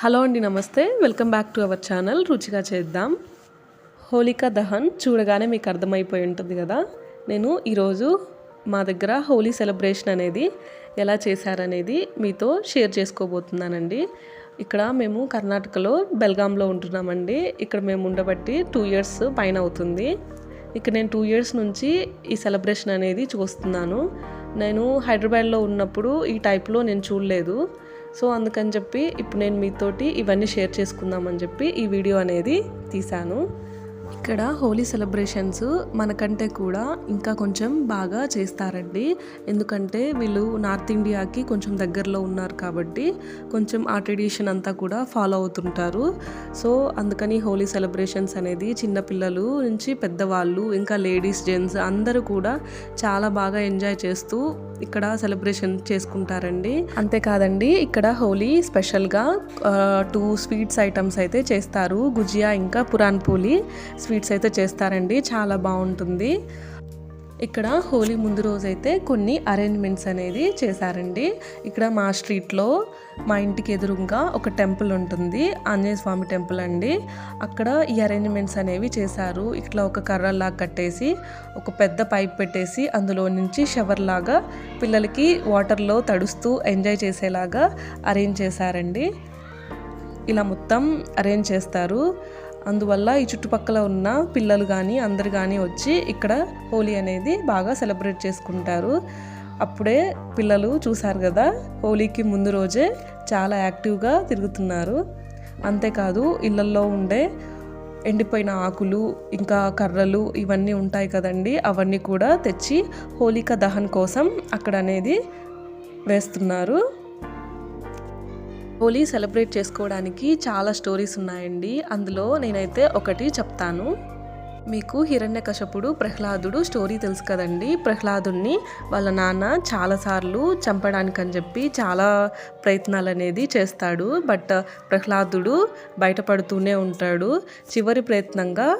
Hello అండి నమస్తే. Welcome back to our channel. రుచిగా చేద్దాం. హోలికా దహన్ చూడగానే మీకు అర్థమైపోయి ఉంటుంది కదా. నేను ఈరోజు మా దగ్గర హోలీ సెలబ్రేషన్ అనేది ఎలా చేశారనేది మీతో షేర్ చేసుకోబోతున్నానండి. ఇక్కడ మేము కర్ణాటకలో బెల్గాంలో ఉంటున్నామండి. ఇక్కడ మేము ఉండబట్టి టూ ఇయర్స్ పైన అవుతుంది. ఇక్కడ నేను టూ ఇయర్స్ నుంచి ఈ సెలబ్రేషన్ అనేది చూస్తున్నాను. నేను హైదరాబాద్లో ఉన్నప్పుడు ఈ టైప్లో నేను చూడలేదు. సో అందుకని చెప్పి ఇప్పుడు నేను మీతోటి ఇవన్నీ షేర్ చేసుకుందామని చెప్పి ఈ వీడియో అనేది తీశాను. ఇక్కడ హోలీ సెలబ్రేషన్స్ మనకంటే కూడా ఇంకా కొంచెం బాగా చేస్తారండి. ఎందుకంటే వీళ్ళు నార్త్ ఇండియాకి కొంచెం దగ్గరలో ఉన్నారు కాబట్టి కొంచెం ఆ ట్రెడిషన్ అంతా కూడా ఫాలో అవుతుంటారు. సో అందుకని హోలీ సెలబ్రేషన్స్ అనేది చిన్నపిల్లలు నుంచి పెద్దవాళ్ళు ఇంకా లేడీస్ జెంట్స్ అందరూ కూడా చాలా బాగా ఎంజాయ్ చేస్తూ ఇక్కడ సెలబ్రేషన్ చేసుకుంటారండి. అంతేకాదండి ఇక్కడ హోలీ స్పెషల్గా టూ స్వీట్స్ ఐటమ్స్ అయితే చేస్తారు. గుజియా ఇంకా పురాణ్ పూలి స్వీట్స్ అయితే చేస్తారండి. చాలా బాగుంటుంది. ఇక్కడ హోలీ ముందు రోజైతే కొన్ని అరేంజ్మెంట్స్ అనేది చేశారండి. ఇక్కడ మా స్ట్రీట్లో మా ఇంటికి ఎదురుగా ఒక టెంపుల్ ఉంటుంది. ఆంజనేయ స్వామి టెంపుల్ అండి. అక్కడ ఈ అరేంజ్మెంట్స్ అనేవి చేశారు. ఇట్లా ఒక కర్రలాగా కట్టేసి ఒక పెద్ద పైప్ పెట్టేసి అందులో నుంచి షవర్ లాగా పిల్లలకి వాటర్లో తడుస్తూ ఎంజాయ్ చేసేలాగా అరేంజ్ చేశారండి. ఇలా మొత్తం అరేంజ్ చేస్తారు. అందువల్ల ఈ చుట్టుపక్కల ఉన్న పిల్లలు కానీ అందరు కానీ వచ్చి ఇక్కడ హోలీ అనేది బాగా సెలబ్రేట్ చేసుకుంటారు. అప్పుడే పిల్లలు చూశారు కదా హోలీకి ముందు రోజే చాలా యాక్టివ్గా తిరుగుతున్నారు. అంతేకాదు ఇళ్ళల్లో ఉండే ఎండిపోయిన ఆకులు ఇంకా కర్రలు ఇవన్నీ ఉంటాయి కదండి అవన్నీ కూడా తెచ్చి హోలిక దహన్ కోసం అక్కడ అనేది వేస్తున్నారు. హోలీ సెలబ్రేట్ చేసుకోవడానికి చాలా స్టోరీస్ ఉన్నాయండి. అందులో నేనైతే ఒకటి చెప్తాను. మీకు హిరణ్యకశపుడు ప్రహ్లాదుడు స్టోరీ తెలుసు కదండి. ప్రహ్లాదుడిని వాళ్ళ నాన్న చాలాసార్లు అని చెప్పి చాలా ప్రయత్నాలు అనేది చేస్తాడు. బట్ ప్రహ్లాదుడు బయటపడుతూనే ఉంటాడు. చివరి ప్రయత్నంగా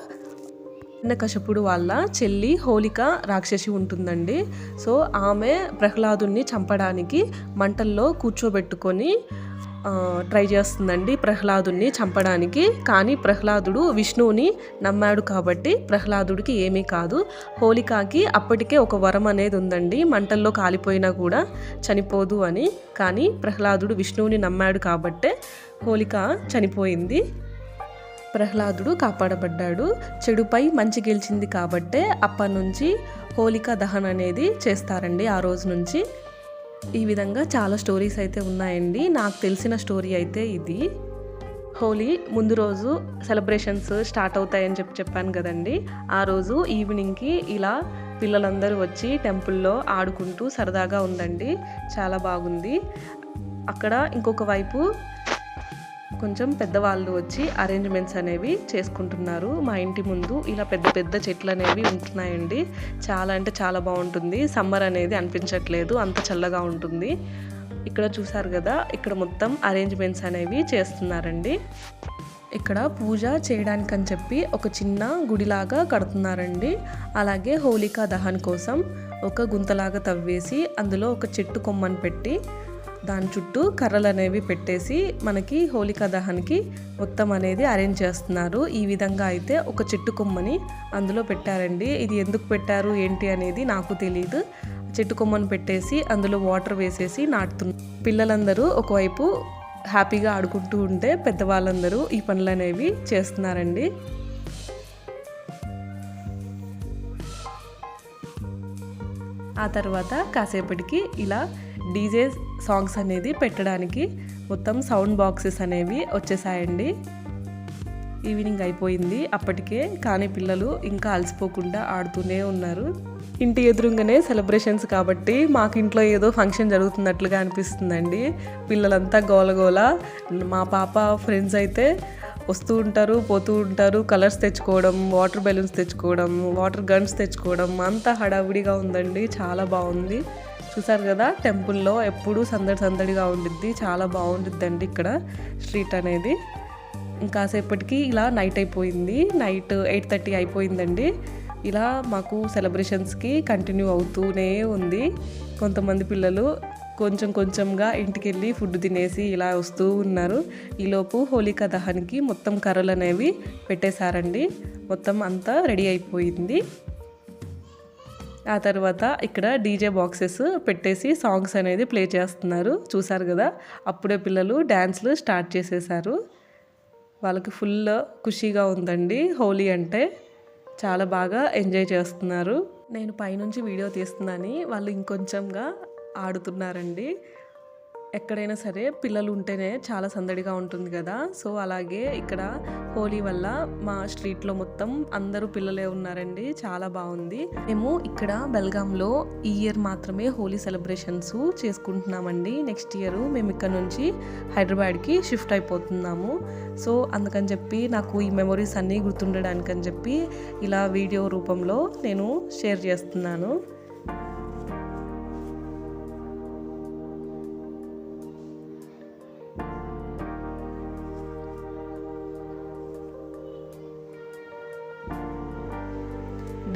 హిరణ్యకశపుడు వాళ్ళ చెల్లి హోలిక రాక్షసి ఉంటుందండి. సో ఆమె ప్రహ్లాదుని చంపడానికి మంటల్లో కూర్చోబెట్టుకొని ట్రై చేస్తుందండి ప్రహ్లాదుని చంపడానికి. కానీ ప్రహ్లాదుడు విష్ణువుని నమ్మాడు కాబట్టి ప్రహ్లాదుడికి ఏమీ కాదు. హోలికాకి అప్పటికే ఒక వరం అనేది ఉందండి. మంటల్లో కాలిపోయినా కూడా చనిపోదు అని. కానీ ప్రహ్లాదుడు విష్ణువుని నమ్మాడు కాబట్టే హోలిక చనిపోయింది. ప్రహ్లాదుడు కాపాడబడ్డాడు. చెడుపై మంచి గెలిచింది కాబట్టే అప్పటి నుంచి హోలికా దహన్ అనేది చేస్తారండి ఆ రోజు నుంచి. ఈ విధంగా చాలా స్టోరీస్ అయితే ఉన్నాయండి. నాకు తెలిసిన స్టోరీ అయితే ఇది. హోలీ ముందు రోజు సెలబ్రేషన్స్ స్టార్ట్ అవుతాయని చెప్పి చెప్పాను కదండి. ఆ రోజు ఈవినింగ్కి ఇలా పిల్లలందరూ వచ్చి టెంపుల్లో ఆడుకుంటూ సరదాగా ఉందండి. చాలా బాగుంది. అక్కడ ఇంకొక వైపు కొంచెం పెద్దవాళ్ళు వచ్చి అరేంజ్మెంట్స్ అనేవి చేసుకుంటున్నారు. మా ఇంటి ముందు ఇలా పెద్ద పెద్ద చెట్లు అనేవి ఉంటున్నాయండి. చాలా అంటే చాలా బాగుంటుంది. సమ్మర్ అనేది అనిపించట్లేదు. అంత చల్లగా ఉంటుంది. ఇక్కడ చూసారు కదా ఇక్కడ మొత్తం అరేంజ్మెంట్స్ అనేవి చేస్తున్నారండి. ఇక్కడ పూజ చేయడానికని చెప్పి ఒక చిన్న గుడిలాగా కడుతున్నారండి. అలాగే హోలికా దహన్ కోసం ఒక గుంతలాగా తవ్వేసి అందులో ఒక చెట్టు కొమ్మని పెట్టి దాని చుట్టూ కర్రలు అనేవి పెట్టేసి మనకి హోలికా దహన్కి మొత్తం అనేది అరేంజ్ చేస్తున్నారు. ఈ విధంగా అయితే ఒక చెట్టు కొమ్మని అందులో పెట్టారండి. ఇది ఎందుకు పెట్టారు? ఏంటి అనేది నాకు తెలియదు చెట్టు కొమ్మను పెట్టేసి అందులో వాటర్ వేసేసి నాటుతున్నారు పిల్లలందరూ ఒకవైపు హ్యాపీగా ఆడుకుంటూ ఉంటే పెద్దవాళ్ళందరూ ఈ పనులు అనేవి చేస్తున్నారండి. ఆ తర్వాత కాసేపటికి ఇలా డీజే సాంగ్స్ అనేది పెట్టడానికి మొత్తం సౌండ్ బాక్సెస్ అనేవి వచ్చేసాయండి. ఈవినింగ్ అయిపోయింది. అప్పటికే కానీ పిల్లలు ఇంకా అలసిపోకుండా ఆడుతూనే ఉన్నారు. ఇంటి ఎదురుగానే సెలబ్రేషన్స్ కాబట్టి మాకు ఇంట్లో ఏదో ఫంక్షన్ జరుగుతున్నట్లుగా అనిపిస్తుందండి. పిల్లలంతా గోలగోల మా పాప ఫ్రెండ్స్ అయితే వస్తూ ఉంటారు పోతూ ఉంటారు కలర్స్ తెచ్చుకోవడం వాటర్ బెలూన్స్ తెచ్చుకోవడం వాటర్ గన్స్ తెచ్చుకోవడం అంతా హడావిడిగా ఉందండి. చాలా బాగుంది. చూసారు కదా టెంపుల్లో ఎప్పుడూ సందడి సందడిగా ఉండిద్ది. చాలా బాగుంటుందండి ఇక్కడ స్ట్రీట్ అనేది. ఇంకాసేపటికి ఇలా నైట్ అయిపోయింది. నైట్ ఎయిట్ థర్టీ అయిపోయిందండి. ఇలా మాకు సెలబ్రేషన్స్కి కంటిన్యూ అవుతూనే ఉంది. కొంతమంది పిల్లలు కొంచెం కొంచెంగా ఇంటికి వెళ్ళి ఫుడ్ తినేసి ఇలా వస్తూ ఉన్నారు. ఈలోపు హోలికా దహన్కి మొత్తం కర్రలు అనేవి పెట్టేశారండి. మొత్తం అంతా రెడీ అయిపోయింది. ఆ తర్వాత ఇక్కడ డీజే బాక్సెస్ పెట్టేసి సాంగ్స్ అనేది ప్లే చేస్తున్నారు. చూసారు కదా? అప్పుడే పిల్లలు డ్యాన్స్లు స్టార్ట్ చేసేసారు వాళ్ళకి ఫుల్ ఖుషీగా ఉందండి. హోలీ అంటే చాలా బాగా ఎంజాయ్ చేస్తున్నారు. నేను పైనుంచి వీడియో తీస్తున్నాను వాళ్ళు ఇంకొంచెంగా ఆడుతున్నారండి. ఎక్కడైనా సరే పిల్లలు ఉంటేనే చాలా సందడిగా ఉంటుంది కదా. సో అలాగే ఇక్కడ హోలీ వల్ల మా స్ట్రీట్లో మొత్తం అందరూ పిల్లలే ఉన్నారండి. చాలా బాగుంది. మేము ఇక్కడ బెల్గాంలో ఈ ఇయర్ మాత్రమే హోలీ సెలబ్రేషన్స్ చేసుకుంటున్నామండి. నెక్స్ట్ ఇయర్ మేము ఇక్కడ నుంచి హైదరాబాద్కి షిఫ్ట్ అయిపోతున్నాము. సో అందుకని చెప్పి నాకు ఈ మెమొరీస్ అన్నీ గుర్తుండడానికని చెప్పి ఇలా వీడియో రూపంలో నేను షేర్ చేస్తున్నాను.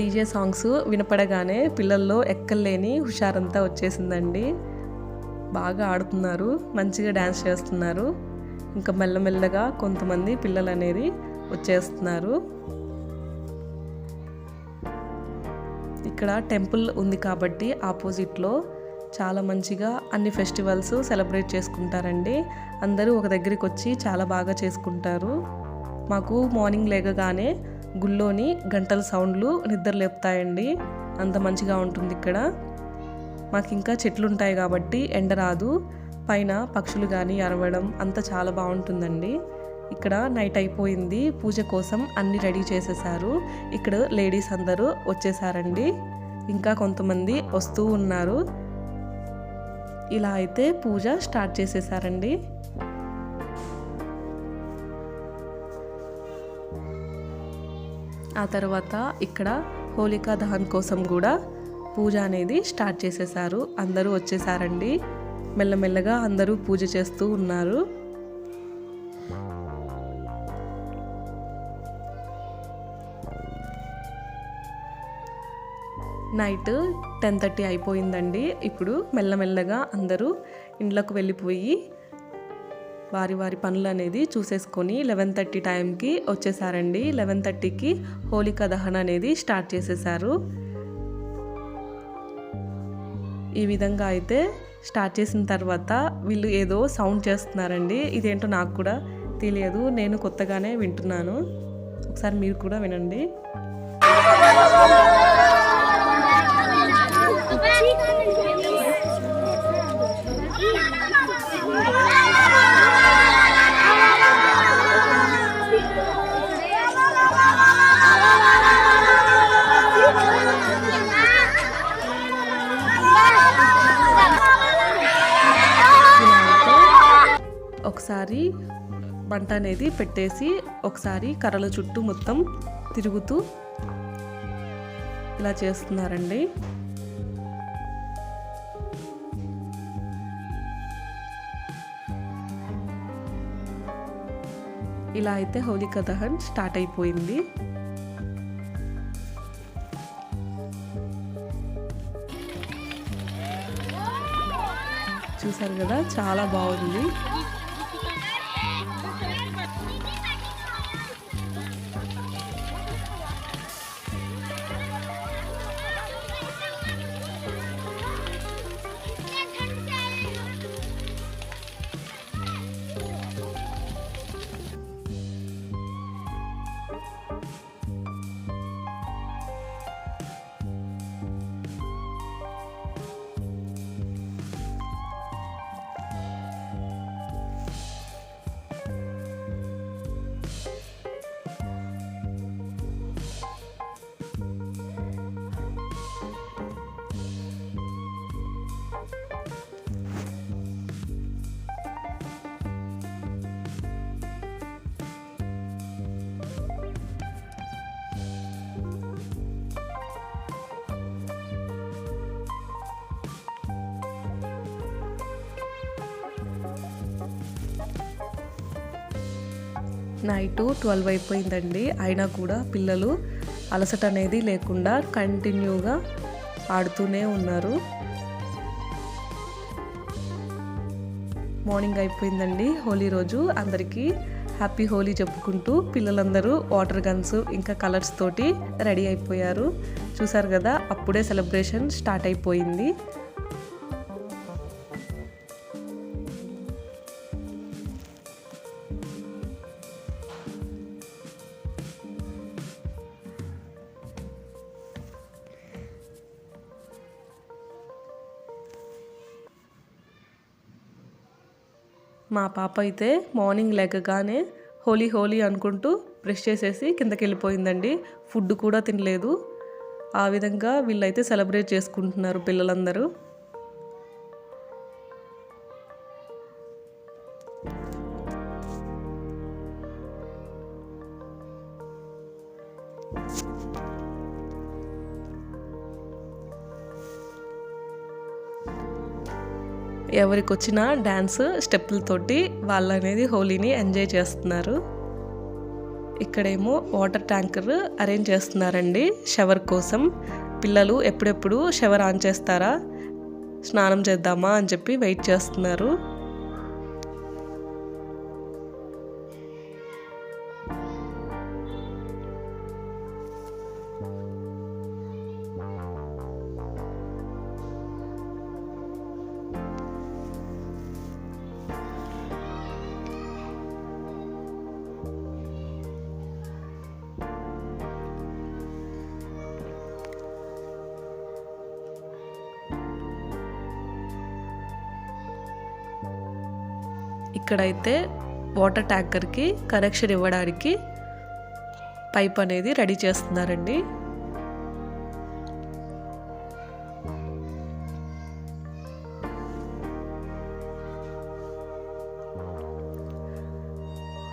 డీజే సాంగ్స్ వినపడగానే పిల్లల్లో ఎక్కలేని హుషారంతా వచ్చేసిందండి. బాగా ఆడుతున్నారు మంచిగా డ్యాన్స్ చేస్తున్నారు. ఇంకా మెల్లమెల్లగా కొంతమంది పిల్లలు అనేది వచ్చేస్తున్నారు. ఇక్కడ టెంపుల్ ఉంది కాబట్టి ఆపోజిట్లో చాలా మంచిగా అన్ని ఫెస్టివల్స్ సెలబ్రేట్ చేసుకుంటారండి. అందరూ ఒక దగ్గరికి వచ్చి చాలా బాగా చేసుకుంటారు. మాకు మార్నింగ్ లేగగానే గుళ్ళోని గంటల సౌండ్లు నిద్ర లేపుతాయండి. అంత మంచిగా ఉంటుంది ఇక్కడ. మాకు ఇంకా చెట్లు ఉంటాయి కాబట్టి ఎండ రాదు. పైన పక్షులు కానీ అరవడం అంత చాలా బాగుంటుందండి. ఇక్కడ నైట్ అయిపోయింది. పూజ కోసం అన్ని రెడీ చేసేసారు. ఇక్కడ లేడీస్ అందరూ వచ్చేసారండి. ఇంకా కొంతమంది వస్తూ ఉన్నారు. ఇలా అయితే పూజ స్టార్ట్ చేసేసారండి. ఆ తర్వాత ఇక్కడ హోలికా దహన్ కోసం కూడా పూజ అనేది స్టార్ట్ చేసేసారు అందరూ వచ్చేసారండి. మెల్లమెల్లగా అందరూ పూజ చేస్తూ ఉన్నారు. నైట్ టెన్ థర్టీ అయిపోయిందండి. ఇప్పుడు మెల్లమెల్లగా అందరూ ఇండ్లకు వెళ్ళిపోయి వారి వారి పనులు అనేది చూసేసుకొని లెవెన్ థర్టీ టైంకి వచ్చేసారండి. లెవెన్ థర్టీకి హోలికా దహన అనేది స్టార్ట్ చేసేసారు. ఈ విధంగా అయితే స్టార్ట్ చేసిన తర్వాత వీళ్ళు ఏదో సౌండ్ చేస్తున్నారండి. ఇదేంటో నాకు కూడా తెలియదు. నేను కొత్తగానే వింటున్నాను. ఒకసారి మీరు కూడా వినండి. ఒకసారి మంట అనేది పెట్టేసి ఒకసారి కర్రల చుట్టూ మొత్తం తిరుగుతూ ఇలా చేస్తున్నారండి. ఇలా అయితే హోలికా దహన్ స్టార్ట్ అయిపోయింది. చూసారు కదా చాలా బాగుంది. నైట్ ట్వెల్వ్ అయిపోయిందండి. అయినా కూడా పిల్లలు అలసట అనేది లేకుండా కంటిన్యూగా ఆడుతూనే ఉన్నారు. మార్నింగ్ అయిపోయిందండి హోలీ రోజు. అందరికీ హ్యాపీ హోలీ చెప్పుకుంటూ పిల్లలందరూ వాటర్ గన్స్ ఇంకా కలర్స్ తోటి రెడీ అయిపోయారు. చూసారు కదా అప్పుడే సెలబ్రేషన్ స్టార్ట్ అయిపోయింది. మా పాప అయితే మార్నింగ్ లేకగానే హోలీ హోలీ అనుకుంటూ బ్రష్ చేసేసి కిందకి వెళ్ళిపోయిందండి ఫుడ్ కూడా తినలేదు. ఆ విధంగా వీళ్ళైతే సెలబ్రేట్ చేసుకుంటున్నారు పిల్లలందరూ. ఎవరికి వచ్చిన డ్యాన్స్ స్టెప్పులతోటి వాళ్ళు అనేది హోలీని ఎంజాయ్ చేస్తున్నారు. ఇక్కడేమో వాటర్ ట్యాంకర్ అరేంజ్ చేస్తున్నారండి షవర్ కోసం. పిల్లలు ఎప్పుడెప్పుడు షవర్ ఆన్ చేస్తారా? స్నానం చేద్దామా అని చెప్పి వెయిట్ చేస్తున్నారు. ఇక్కడైతే వాటర్ ట్యాంకర్కి కనెక్షన్ ఇవ్వడానికి పైప్ అనేది రెడీ చేస్తున్నారండి.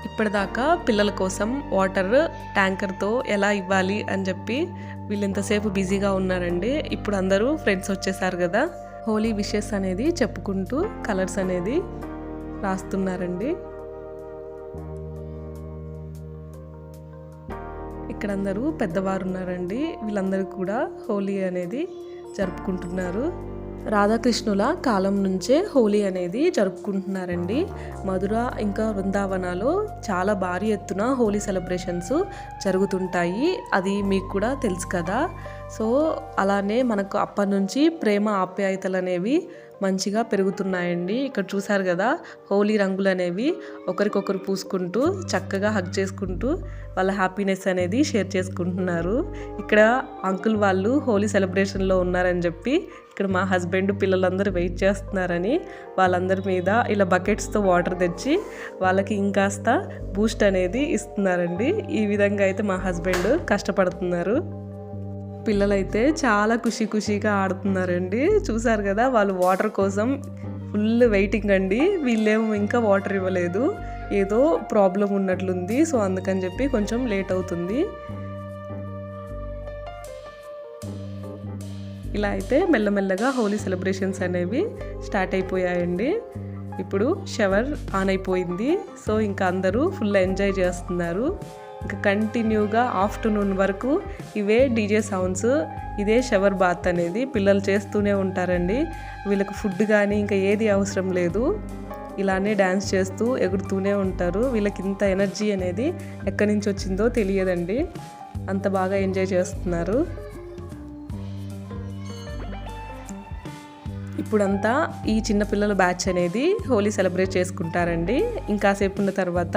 ఇప్పటిదాకా పిల్లల కోసం వాటర్ ట్యాంకర్తో ఎలా ఇవ్వాలి అని చెప్పి వీళ్ళు ఇంతసేపు బిజీగా ఉన్నారండి. ఇప్పుడు అందరూ ఫ్రెండ్స్ వచ్చేసారు కదా. హోలీ విషెస్ అనేది చెప్పుకుంటూ కలర్స్ అనేది రాస్తున్నారండి. ఇక్కడ అందరూ పెద్దవారు ఉన్నారండి వీళ్ళందరూ కూడా హోలీ అనేది జరుపుకుంటున్నారు. రాధాకృష్ణుల కాలం నుంచే హోలీ అనేది జరుపుకుంటున్నారండి. మధుర ఇంకా వృందావనాలో చాలా భారీ ఎత్తున హోలీ సెలబ్రేషన్స్ జరుగుతుంటాయి. అది మీకు కూడా తెలుసు కదా. సో అలానే మనకు అప్పటి నుంచి ప్రేమ ఆప్యాయతలు అనేవి మంచిగా పెరుగుతున్నాయండి. ఇక్కడ చూసారు కదా హోలీ రంగులు అనేవి ఒకరికొకరు పూసుకుంటూ చక్కగా హగ్ చేసుకుంటూ వాళ్ళ హ్యాపీనెస్ అనేది షేర్ చేసుకుంటున్నారు. ఇక్కడ అంకుల్ వాళ్ళు హోలీ సెలబ్రేషన్లో ఉన్నారని చెప్పి ఇక్కడ మా హస్బెండ్ పిల్లలందరూ వెయిట్ చేస్తున్నారని వాళ్ళందరి మీద ఇలా బకెట్స్తో వాటర్ తెచ్చి వాళ్ళకి ఇంకాస్త బూస్ట్ అనేది ఇస్తున్నారండి. ఈ విధంగా అయితే మా హస్బెండ్ కష్టపడుతున్నారు. పిల్లలైతే చాలా ఖుషి ఖుషిగా ఆడుతున్నారండి. చూసారు కదా వాళ్ళు వాటర్ కోసం ఫుల్ వెయిటింగ్ అండి. వీళ్ళేమో ఇంకా వాటర్ ఇవ్వలేదు. ఏదో ప్రాబ్లం ఉన్నట్లుంది. సో అందుకని చెప్పి కొంచెం లేట్ అవుతుంది. ఇలా అయితే మెల్లమెల్లగా హోలీ సెలబ్రేషన్స్ అనేవి స్టార్ట్ అయిపోయాయండి. ఇప్పుడు షవర్ ఆన్ అయిపోయింది. సో ఇంకా అందరూ ఫుల్ ఎంజాయ్ చేస్తున్నారు. ఇంకా కంటిన్యూగా ఆఫ్టర్నూన్ వరకు ఇవే డీజే సౌండ్స్ ఇదే షవర్ బాత్ అనేది పిల్లలు చేస్తూనే ఉంటారండి. వీళ్ళకి ఫుడ్ కానీ ఇంకా ఏది అవసరం లేదు. ఇలానే డ్యాన్స్ చేస్తూ ఎగురుతూనే ఉంటారు. వీళ్ళకి ఇంత ఎనర్జీ అనేది ఎక్కడి నుంచి వచ్చిందో తెలియదండి. అంత బాగా ఎంజాయ్ చేస్తున్నారు. ఇప్పుడంతా ఈ చిన్నపిల్లల బ్యాచ్ అనేది హోలీ సెలబ్రేట్ చేసుకుంటారండి. ఇంకాసేపు ఉన్న తర్వాత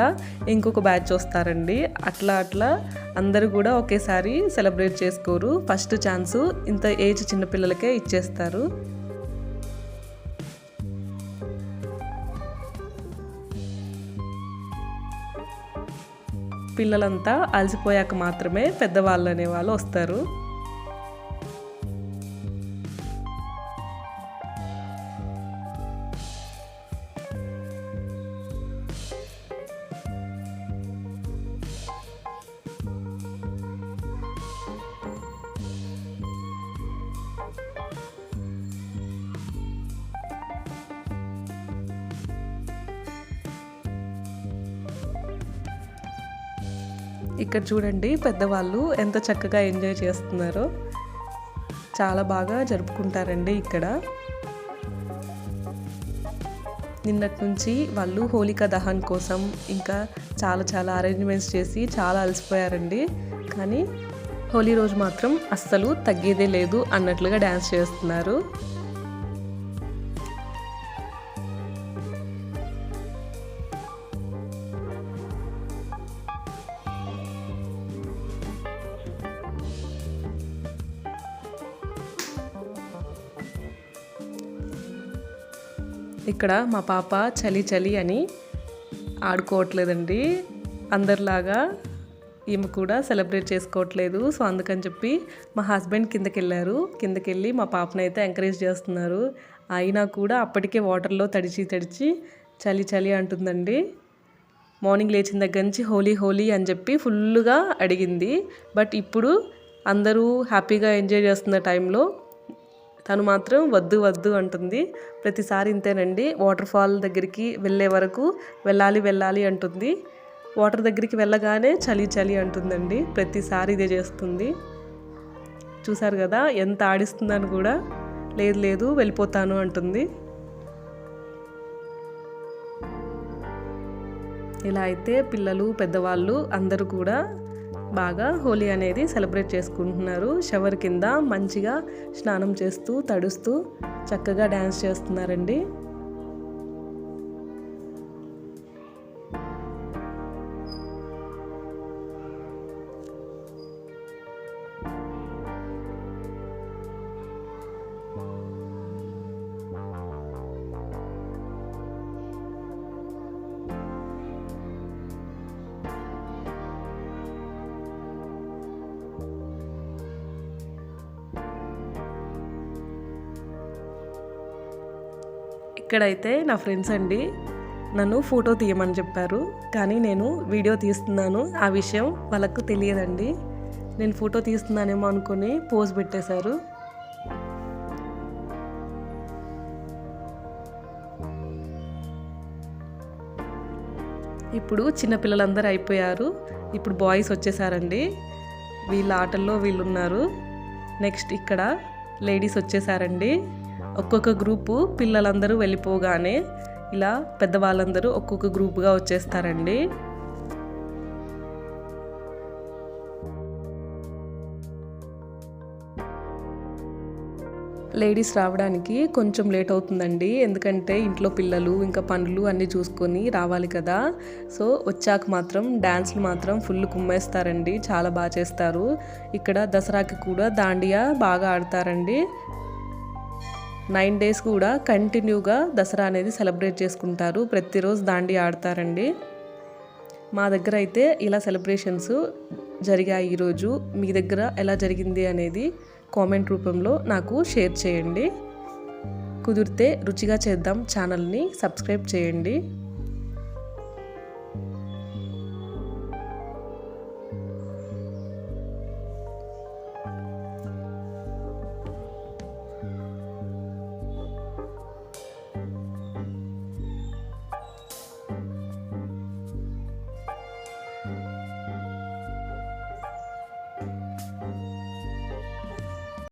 ఇంకొక బ్యాచ్ వస్తారండి. అట్లా అట్లా అందరూ కూడా ఒకేసారి సెలబ్రేట్ చేసుకోరు. ఫస్ట్ ఛాన్సు ఇంత ఏజ్ చిన్నపిల్లలకే ఇచ్చేస్తారు. పిల్లలంతా అలసిపోయాక మాత్రమే పెద్దవాళ్ళు అనేవాళ్ళు వస్తారు. ఇక్కడ చూడండి పెద్దవాళ్ళు ఎంత చక్కగా ఎంజాయ్ చేస్తున్నారో. చాలా బాగా జరుపుకుంటారండి ఇక్కడ. నిన్నటి నుంచి వాళ్ళు హోలికా దహన్ కోసం ఇంకా చాలా చాలా అరేంజ్మెంట్స్ చేసి చాలా అలసిపోయారండి. కానీ హోలీ రోజు మాత్రం అస్సలు తగ్గేదే లేదు అన్నట్లుగా డ్యాన్స్ చేస్తున్నారు. ఇక్కడ మా పాప చలి చలి అని ఆడుకోవట్లేదండి. అందరిలాగా ఈమె కూడా సెలబ్రేట్ చేసుకోవట్లేదు. సో అందుకని చెప్పి మా హస్బెండ్ కిందకి వెళ్ళారు కిందకి వెళ్ళి మా పాపను అయితే ఎంకరేజ్ చేస్తున్నారు. అయినా కూడా అప్పటికే వాటర్లో తడిచి తడిచి చలి చలి అంటుందండి. మార్నింగ్ లేచిన దగ్గర నుంచి హోలీ హోలీ అని చెప్పి ఫుల్గా అడిగింది. బట్ ఇప్పుడు అందరూ హ్యాపీగా ఎంజాయ్ చేస్తున్న టైంలో తను మాత్రం వద్దు వద్దు అంటుంది. ప్రతిసారి ఇంతేనండి వాటర్ ఫాల్ దగ్గరికి వెళ్ళే వరకు వెళ్ళాలి వెళ్ళాలి అంటుంది. వాటర్ దగ్గరికి వెళ్ళగానే చలి చలి అంటుందండి. ప్రతిసారి ఇదే చేస్తుంది. చూసారు కదా ఎంత ఆడిస్తుందని కూడా లేదు లేదు వెళ్ళిపోతాను అంటుంది. ఇలా అయితే పిల్లలు పెద్దవాళ్ళు అందరూ కూడా బాగా హోలీ అనేది సెలబ్రేట్ చేసుకుంటున్నారు. షవర్ కింద మంచిగా స్నానం చేస్తూ తడుస్తూ చక్కగా డ్యాన్స్ చేస్తున్నారండి. ఇక్కడైతే నా ఫ్రెండ్స్ అండి నన్ను ఫోటో తీయమని చెప్పారు కానీ నేను వీడియో తీస్తున్నాను. ఆ విషయం వాళ్ళకు తెలియదండి. నేను ఫోటో తీస్తున్నానేమో అనుకుని పోజ్ పెట్టేశారు. ఇప్పుడు చిన్నపిల్లలందరూ అయిపోయారు. ఇప్పుడు బాయ్స్ వచ్చేసారండి. వీళ్ళ ఆటల్లో వీళ్ళు ఉన్నారు నెక్స్ట్ ఇక్కడ లేడీస్ వచ్చేసారండి. ఒక్కొక్క గ్రూపు పిల్లలందరూ వెళ్ళిపోగానే ఇలా పెద్దవాళ్ళందరూ ఒక్కొక్క గ్రూపుగా వచ్చేస్తారండి. లేడీస్ రావడానికి కొంచెం లేట్ అవుతుందండి. ఎందుకంటే ఇంట్లో పిల్లలు ఇంకా పనులు అన్నీ చూసుకొని రావాలి కదా. సో వచ్చాక మాత్రం డ్యాన్స్లు మాత్రం ఫుల్ కుమ్మేస్తారండి. చాలా బాగా చేస్తారు. ఇక్కడ దసరాకి కూడా దాండియా బాగా ఆడతారండి. నైన్ డేస్ కూడా కంటిన్యూగా దసరా అనేది సెలబ్రేట్ చేసుకుంటారు. ప్రతిరోజు దాండి ఆడతారండి. మా దగ్గర అయితే ఇలా సెలబ్రేషన్స్ జరిగాయి ఈరోజు. మీ దగ్గర ఎలా జరిగింది అనేది కామెంట్ రూపంలో నాకు షేర్ చేయండి. కుదిరితే రుచిగా చేద్దాం ఛానల్ని సబ్స్క్రైబ్ చేయండి.